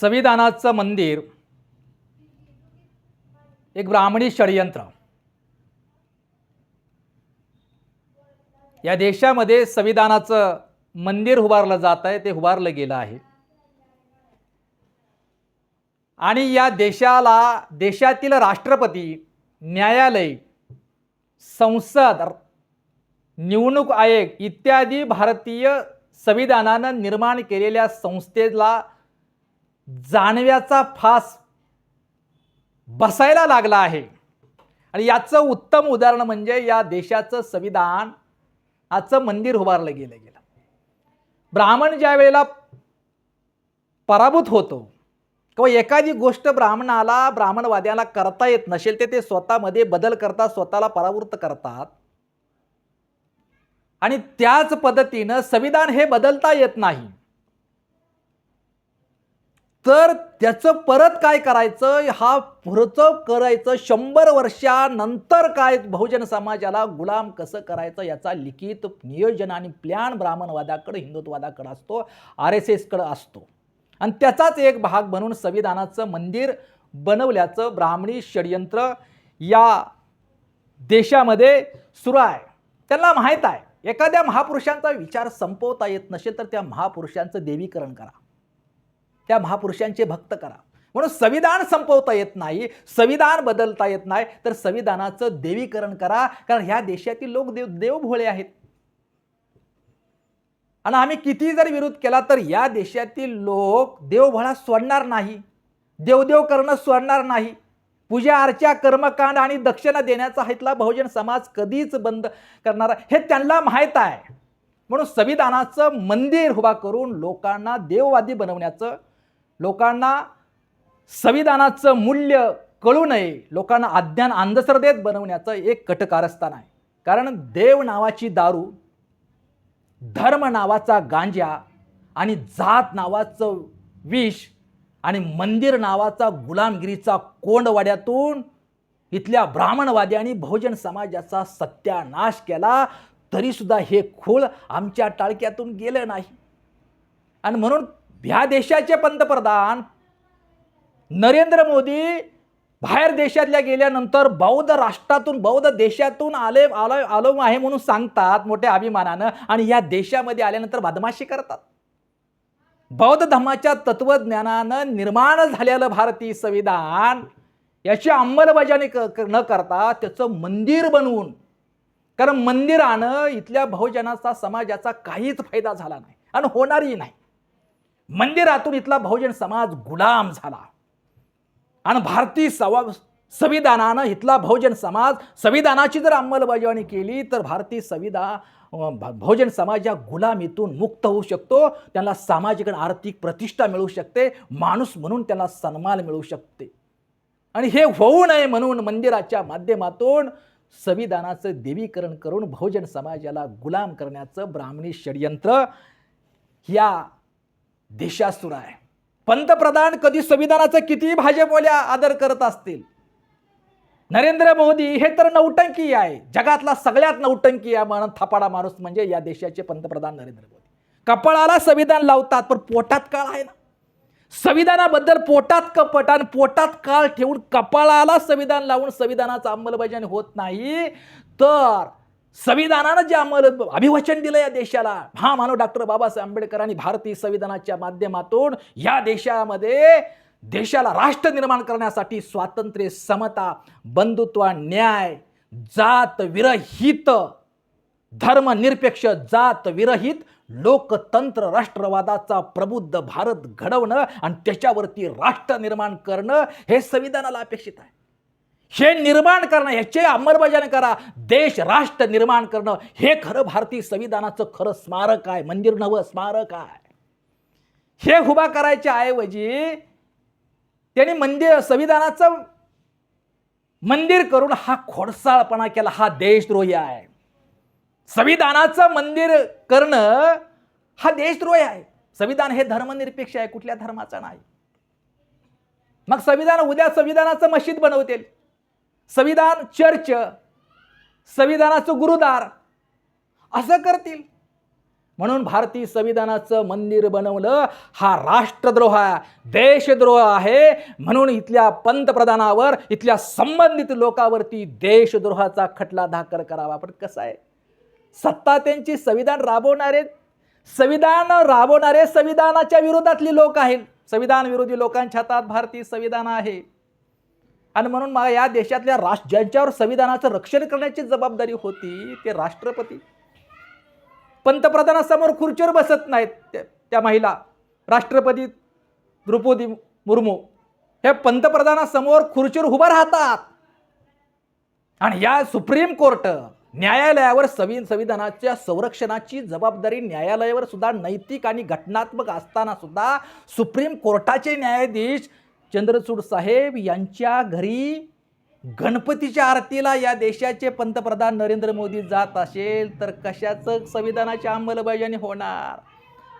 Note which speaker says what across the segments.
Speaker 1: संविधानाचं मंदिर एक ब्राह्मणी षडयंत्र. या देशामध्ये संविधानाचं मंदिर उभारलं जात आहे ते उभारलं गेलं आहे. आणि या देशाला देशातील राष्ट्रपती न्यायालय संसद निवडणूक आयोग इत्यादी भारतीय संविधानानं निर्माण केलेल्या संस्थेला जाणव्याचा फास बसायला लागला आहे. आणि याचं उत्तम उदाहरण म्हणजे या देशाचं संविधान आजचं मंदिर उभारलं गेलं गेलं. ब्राह्मण ज्या वेळेला पराभूत होतो किंवा एखादी गोष्ट ब्राह्मणाला ब्राह्मणवाद्याला करता येत नसेल ते ते स्वतःमध्ये बदल करतात स्वतःला परावृत्त करतात. आणि त्याच पद्धतीनं संविधान हे बदलता येत नाही. तर त्याचं परत काय करायचं? हा पुढचं करायचं. शंभर वर्षानंतर काय बहुजन समाजाला गुलाम कसं करायचं? याचा लिखित नियोजन आणि प्लॅन ब्राह्मणवादाकडं हिंदुत्ववादाकडं असतो आर एस एसकडं असतो. आणि त्याचाच एक भाग म्हणून संविधानाचं मंदिर बनवल्याचं ब्राह्मणी षडयंत्र या देशामध्ये सुरू आहे. त्यांना माहीत आहे एखाद्या महापुरुषांचा विचार संपवता येत नसेल तर त्या महापुरुषांचं देवीकरण करा. त्या महापुरुषांचे भक्त करा. म्हणून संविधान संपवता येत नाही संविधान बदलता येत नाही तर संविधानाचं देवीकरण करा कारण ह्या देशातील लोक देव देवभोळे आहेत. आणि आम्ही किती जर विरोध केला तर या देशातील लोक देवभळा सोडणार नाही. देवदेव करणं सोडणार नाही. पूजा अर्चा कर्मकांड आणि दक्षिणा देण्याचा हितला बहुजन समाज कधीच बंद करणार हे त्यांना माहीत आहे. म्हणून संविधानाचं मंदिर उभा करून लोकांना देववादी बनवण्याचं लोकांना संविधानाचं मूल्य कळू नये लोकांना अज्ञान अंधश्रद्धेत बनवण्याचं एक कटकारस्थान आहे. कारण देव नावाची दारू धर्म नावाचा गांजा आणि जात नावाचं विष आणि मंदिर नावाचा गुलामगिरीचा कोंडवाड्यातून इथल्या ब्राह्मणवादी आणि बहुजन समाजाचा सत्यानाश केला तरीसुद्धा हे खूळ आमच्या टाळक्यातून गेलं नाही. आणि म्हणून ह्या देशाचे पंतप्रधान नरेंद्र मोदी बाहेर देशातल्या गेल्यानंतर बौद्ध राष्ट्रातून बौद्ध देशातून आले आलो आलो आहे म्हणून सांगतात मोठ्या अभिमानानं आणि या देशामध्ये आल्यानंतर बदमाशी करतात. बौद्ध धर्माच्या तत्वज्ञानानं निर्माण झालेलं भारतीय संविधान याची अंमलबजावणी क क- न करता त्याचं मंदिर बनवून कारण मंदिरानं इथल्या बहुजनाचा समाजाचा काहीच फायदा झाला नाही आणि होणारही नाही. मंदिरातून इथला बहुजन समाज गुलाम झाला. आणि भारतीय सवा संविधानानं इथला बहुजन समाज संविधानाची जर अंमलबजावणी केली तर भारतीय संविधान भ- बहुजन समाज या गुलामीतून मुक्त होऊ शकतो. त्यांना सामाजिक आणि आर्थिक प्रतिष्ठा मिळू शकते. माणूस म्हणून त्यांना सन्मान मिळू शकते. आणि हे होऊ नये म्हणून मंदिराच्या माध्यमातून संविधानाचं देवीकरण करून बहुजन समाजाला गुलाम करण्याचं ब्राह्मणी षडयंत्र या देशात सुरू आहे. पंतप्रधान कधी संविधानाचं कितीही भाजपवाल्या आदर करत असतील. नरेंद्र मोदी हे तर नौटंकी आहे. जगातला सगळ्यात नौटंकी आहे म्हणून थपाडा माणूस म्हणजे या देशाचे पंतप्रधान नरेंद्र मोदी. कपाळाला संविधान लावतात पण पोटात काळ आहे ना. संविधानाबद्दल पोटात कपट आणि पोटात काळ ठेवून कपाळाला संविधान लावून संविधानाचं अंमलबजावणी होत नाही. तर संविधानानं जे आम्हाला अभिवचन दिलं या देशाला महामानव डॉक्टर बाबासाहेब आंबेडकरांनी भारतीय संविधानाच्या माध्यमातून या देशामध्ये देशाला राष्ट्र निर्माण करण्यासाठी स्वातंत्र्य समता बंधुत्व न्याय जात विरहित धर्मनिरपेक्ष जात विरहित लोकतंत्र राष्ट्रवादाचा प्रबुद्ध भारत घडवणं आणि त्याच्यावरती राष्ट्र निर्माण करणं हे संविधानाला अपेक्षित आहे. हे निर्माण करणं ह्याचे अंमलबजावणी करा. देश राष्ट्र निर्माण करणं हे खरं भारतीय संविधानाचं खरं स्मारक आहे. मंदिर नवं स्मारक आहे. हे उभा करायच्या ऐवजी त्यांनी मंदिर संविधानाचं मंदिर करून हा खोडसाळपणा केला. हा देशद्रोही आहे. संविधानाचं मंदिर करणं हा देशद्रोही आहे. संविधान हे धर्मनिरपेक्ष आहे कुठल्या धर्माचा नाही. मग संविधान उद्या संविधानाचं मशीद बनवतील. संविधान चर्च संविधानाचं गुरुदार असं करतील. म्हणून भारतीय संविधानाचं मंदिर बनवलं हा राष्ट्रद्रोह आहे देशद्रोह आहे. म्हणून इथल्या पंतप्रधानावर इथल्या संबंधित लोकावरती देशद्रोहाचा खटला दाखल करावा. पण कसं आहे? सत्ता त्यांची संविधान राबवणारे संविधान राबवणारे संविधानाच्या विरोधातली लोक आहेत. संविधान विरोधी लोकांच्या हातात भारतीय संविधान आहे. आणि म्हणून मला या देशातल्या राष्ट्र ज्यांच्यावर संविधानाचं रक्षण करण्याची जबाबदारी होती ते राष्ट्रपती. पंतप्रधानासमोर खुर्चीवर बसत नाहीत त्या- महिला राष्ट्रपती द्रौपदी मुर्मू. हे पंतप्रधानासमोर खुर्चीवर उभं राहतात. आणि या सुप्रीम कोर्ट न्यायालयावर संवि संविधानाच्या संरक्षणाची जबाबदारी न्यायालयावर सुद्धा नैतिक आणि घटनात्मक असताना सुद्धा सुप्रीम कोर्टाचे न्यायाधीश चंद्रचूड साहेब यांच्या घरी गणपतीच्या आरतीला या देशाचे पंतप्रधान नरेंद्र मोदी जात असेल तर कशाचं संविधानाची अंमलबजावणी होणार?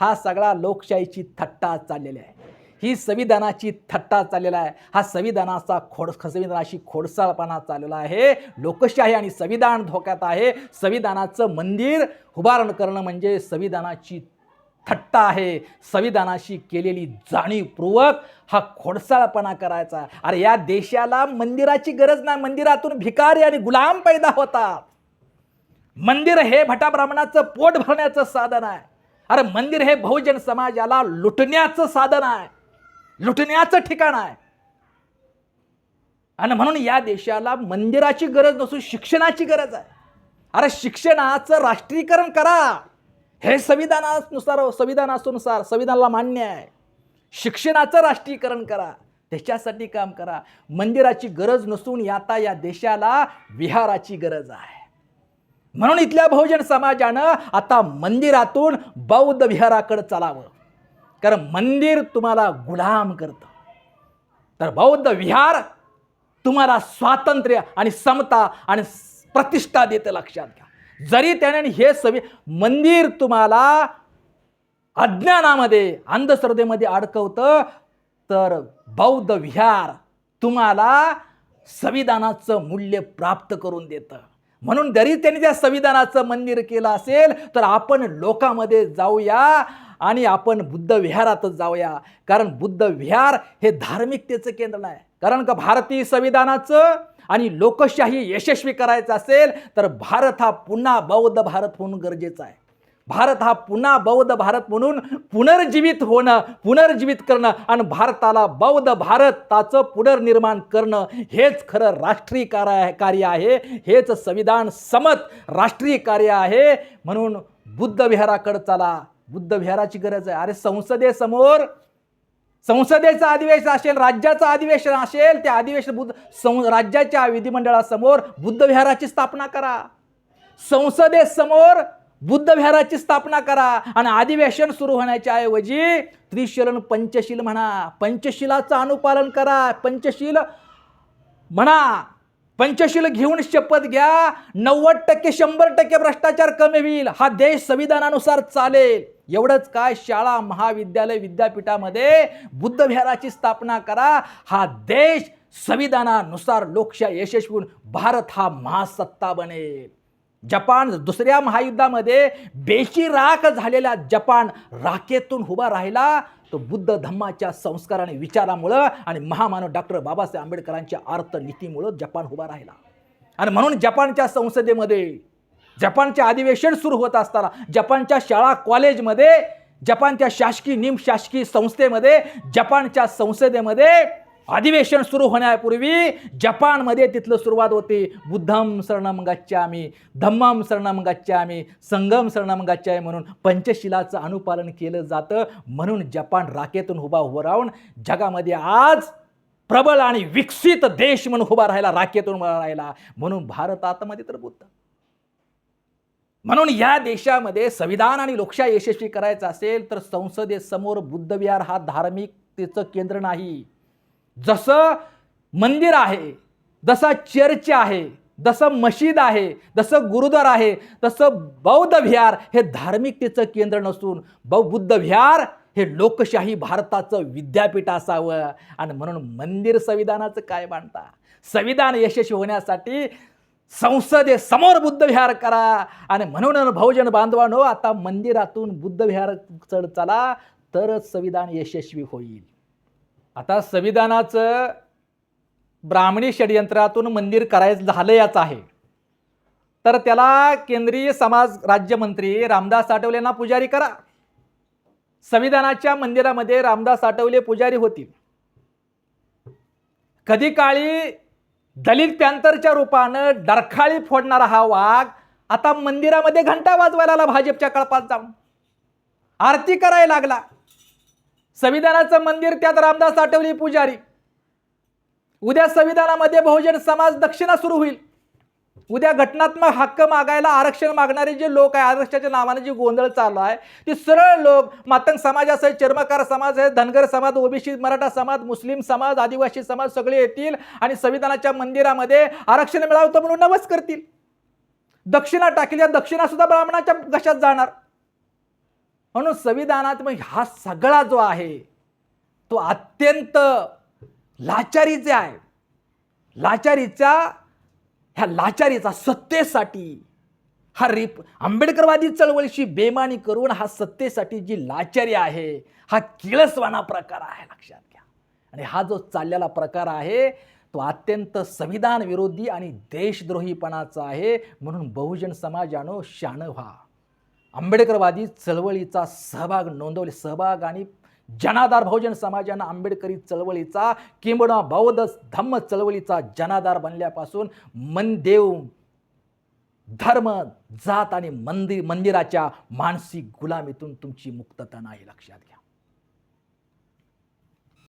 Speaker 1: हा सगळा लोकशाहीची थट्टा चाललेला आहे. ही संविधानाची थट्टा चाललेला आहे. हा संविधानाचा खोड संविधानाशी खोडसाळपणा चाललेला आहे. लोकशाही आणि संविधान धोक्यात आहे. संविधानाचं मंदिर उभारण करणं म्हणजे संविधानाची थट्टा आहे. संविधानाशी केलेली जाणीवपूर्वक हा खोडसाळपणा करायचा. अरे या देशाला मंदिराची गरज नाही. मंदिरातून भिकारी आणि गुलाम पैदा होतात. मंदिर हे भटा ब्राह्मणाचं पोट भरण्याचं साधन आहे. अरे मंदिर हे बहुजन समाजाला लुटण्याचं साधन आहे. लुटण्याचं ठिकाण आहे. आणि म्हणून या देशाला मंदिराची गरज नसून शिक्षणाची गरज आहे. अरे शिक्षणाचं राष्ट्रीयकरण करा. हे संविधानानुसार संविधानानुसार संविधानाला मान्य आहे. शिक्षणाचं राष्ट्रीयकरण करा. त्याच्यासाठी काम करा. मंदिराची गरज नसून आता या देशाला विहाराची गरज आहे. म्हणून इथल्या बहुजन समाजानं आता मंदिरातून बौद्ध विहाराकडे चालावं. कारण मंदिर तुम्हाला गुलाम करतं. तर बौद्ध विहार तुम्हाला स्वातंत्र्य आणि समता आणि प्रतिष्ठा देतं लक्षात घ्या. जरी त्याने हे सवि मंदिर तुम्हाला अज्ञानामध्ये अंधश्रद्धेमध्ये अडकवतं तर बौद्ध विहार तुम्हाला संविधानाचं मूल्य प्राप्त करून देतं. म्हणून जरी त्यांनी त्या संविधानाचं मंदिर केलं असेल तर आपण लोकामध्ये जाऊया आणि आपण बुद्ध विहारातच जाऊया. कारण बुद्ध विहार हे धार्मिकतेचं केंद्र नाही. कारण का भारतीय संविधानाचं आणि लोकशाही यशस्वी करायचं असेल तर भारत हा पुन्हा बौद्ध भारत होणं गरजेचं आहे. भारत हा पुन्हा बौद्ध भारत म्हणून पुनर्जीवित होणं पुनर्जीवित करणं आणि भारताला बौद्ध भारताचं पुनर्निर्माण करणं हेच खरं राष्ट्रीय कार्य कार्य आहे. हेच संविधान समत राष्ट्रीय कार्य आहे. म्हणून बुद्ध विहाराकडे चला. बुद्ध विहाराची गरज आहे. अरे संसदेसमोर संसदेचं अधिवेशन असेल राज्याचं अधिवेशन असेल त्या अधिवेशन बुद्ध सं राज्याच्या विधिमंडळासमोर बुद्ध विहाराची स्थापना करा. संसदेसमोर बुद्ध विहाराची स्थापना करा आणि अधिवेशन सुरू होण्याच्या ऐवजी त्रिशलन पंचशील म्हणा पंचशिलाचं अनुपालन करा पंचशील म्हणा पंचशील घेऊन शपथ घ्या नव्वद टक्के शंभर टक्के भ्रष्टाचार कमी होईल हा देश संविधानानुसार चालेल. एवढंच काय शाळा महाविद्यालय विद्यापीठामध्ये बुद्ध विहाराची स्थापना करा. हा देश संविधानानुसार लोकशाही यशस्वी भारत हा महासत्ता बनेल. जपान दुसऱ्या महायुद्धामध्ये बेशी राख झालेला जपान राखेतून उभा राहिला. तो बुद्ध धम्माच्या संस्कार आणि विचारामुळं आणि महामानव डॉक्टर बाबासाहेब आंबेडकरांच्या अर्थनीतीमुळं जपान उभा राहिला. आणि म्हणून जपानच्या संसदेमध्ये जपानचे अधिवेशन सुरू होत असताना जपानच्या शाळा कॉलेजमध्ये जपानच्या शासकीय निमशासकीय संस्थेमध्ये जपानच्या संसदेमध्ये अधिवेशन सुरू होण्यापूर्वी जपानमध्ये तिथलं सुरुवात होते. बुद्धम शरणम गच्छामी धम्मम शरणम गच्छामी संगम शरणम गच्छामी म्हणून पंचशिलाचं अनुपालन केलं जातं. म्हणून जपान राखेतून उभा उभं राहून जगामध्ये आज प्रबळ आणि विकसित देश म्हणून उभा राहिला राखेतून उभा राहिला. म्हणून भारत आतमध्ये तर बुद्ध. म्हणून या देशामध्ये संविधान आणि लोकशाही यशस्वी करायचं असेल तर संसदेसमोर बुद्धविहार हा धार्मिकतेचं केंद्र नाही. जसं मंदिर आहे जसा चर्च आहे जसं मशीद आहे जसं गुरुद्वार आहे तसं बौद्ध विहार हे धार्मिकतेचं केंद्र नसून बौ बुद्ध विहार हे लोकशाही भारताचं विद्यापीठ असावं. आणि म्हणून मंदिर संविधानाचं काय मांडता संविधान यशस्वी होण्यासाठी संसदे समोर बुद्धविहार करा. आणि म्हणून बहुजन बांधवानो आता मंदिरातून बुद्धविहार चढ चला तरच संविधान यशस्वी होईल. आता संविधानाचं ब्राह्मणी षडयंत्रातून मंदिर करायचं झालं याच आहे. तर त्याला केंद्रीय समाज राज्यमंत्री रामदास आठवलेंना पुजारी करा. संविधानाच्या मंदिरामध्ये रामदास आठवले पुजारी होतील. कधी काळी दलित पॅंथरच्या रूपानं डरखाळी फोडणारा हा वाघ आता मंदिरामध्ये घंटा वाजवायला आला भाजपच्या कळपात जाऊन. आरती करायला लागला. संविधानाचं मंदिर त्यात रामदास आठवली पुजारी. उद्या संविधानामध्ये बहुजन समाज दक्षिणा सुरू होईल. उद्या घटनात्मक हक्क मागायला आरक्षण मागणारे जे लोक आहे आरक्षणाच्या नावाने जे गोंधळ चालू आहे ते सरळ लोक मातंग समाज असेल चर्मकार समाज आहे धनगर समाज ओबीसी मराठा समाज मुस्लिम समाज आदिवासी समाज सगळे येतील आणि संविधानाच्या मंदिरामध्ये आरक्षण मिळावतं म्हणून नवस करतील. दक्षिणा टाकील या दक्षिणा सुद्धा ब्राह्मणाच्या घशात जाणार? म्हणून संविधानात मग हा सगळा जो आहे तो अत्यंत लाचारीचे आहे. लाचारीचा ह्या लाचारीचा सत्तेसाठी हा रिप आंबेडकरवादी चळवळीशी बेमानी करून हा सत्तेसाठी जी लाचारी आहे हा किळसवाना प्रकार आहे लक्षात घ्या. आणि हा जो चाललेला प्रकार आहे तो अत्यंत संविधान विरोधी आणि देशद्रोहीपणाचा आहे म्हणून बहुजन समाजानं शान व्हा. आंबेडकरवादी चळवळीचा सहभाग नोंदवले सहभाग आणि जनाधार बहुजन समाजानं आंबेडकरी चळवळीचा किंबडा बौद्ध धम्म चळवळीचा जनाधार बनल्यापासून मन देव धर्म जात आणि मंदिर मंदिराच्या मानसिक गुलामीतून तुमची मुक्तता नाही लक्षात घ्या.